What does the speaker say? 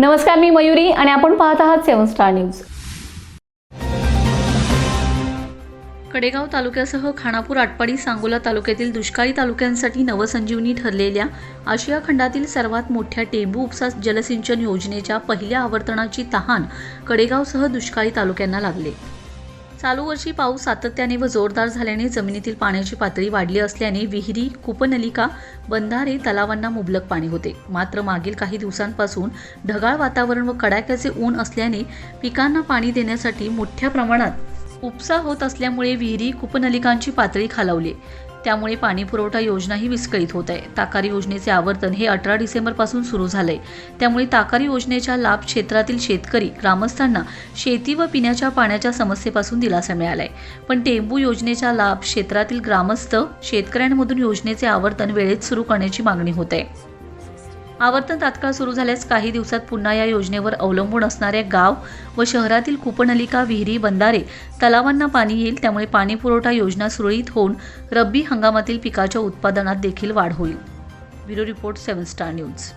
नमस्कार मी मयुरी आणि आपण पाहत आहात सेवन स्टार न्यूज. कडेगाव तालुक्यासह खानापूर आटपाडी सांगोला तालुक्यातील दुष्काळी तालुक्यांसाठी नवसंजीवनी ठरलेल्या आशिया खंडातील सर्वात मोठ्या टेंबू उपसा जलसिंचन योजनेच्या पहिल्या आवर्तनाची तहान कडेगावसह दुष्काळी तालुक्यांना लागले. चालू वर्षी पाऊस सातत्याने व जोरदार झाल्याने जमिनीतील पाण्याची पातळी वाढली असल्याने विहिरी कूपनलिका बंधारे तलावांना मुबलक पाणी होते. मात्र मागील काही दिवसांपासून ढगाळ वातावरण व कडाक्याचे ऊन असल्याने पिकांना पाणी देण्यासाठी मोठ्या प्रमाणात उपसा होत असल्यामुळे विहिरी कूपनलिकांची पातळी खालावली. त्यामुळे पाणी पुरवठा योजनाही विस्कळीत होत आहे. ताकारी योजनेचे आवर्तन हे अठरा डिसेंबरपासून सुरू झाले त्यामुळे ताकारी योजनेच्या लाभ क्षेत्रातील शेतकरी ग्रामस्थांना शेती व पिण्याच्या पाण्याच्या समस्येपासून दिलासा मिळालाय. पण टेंबू योजनेच्या लाभ क्षेत्रातील ग्रामस्थ शेतकऱ्यांमधून योजनेचे आवर्तन वेळेत सुरू करण्याची मागणी होत आहे. आवर्तन तात्काळ सुरू झाल्यास काही दिवसात पुन्हा या योजनेवर अवलंबून असणाऱ्या गाव व शहरातील कूपनलिका विहिरी बंधारे तलावांना पाणी येईल त्यामुळे पाणीपुरवठा योजना सुरळीत होऊन रब्बी हंगामातील पिकाच्या उत्पादनात देखील वाढ होईल. Bureau report seven star news.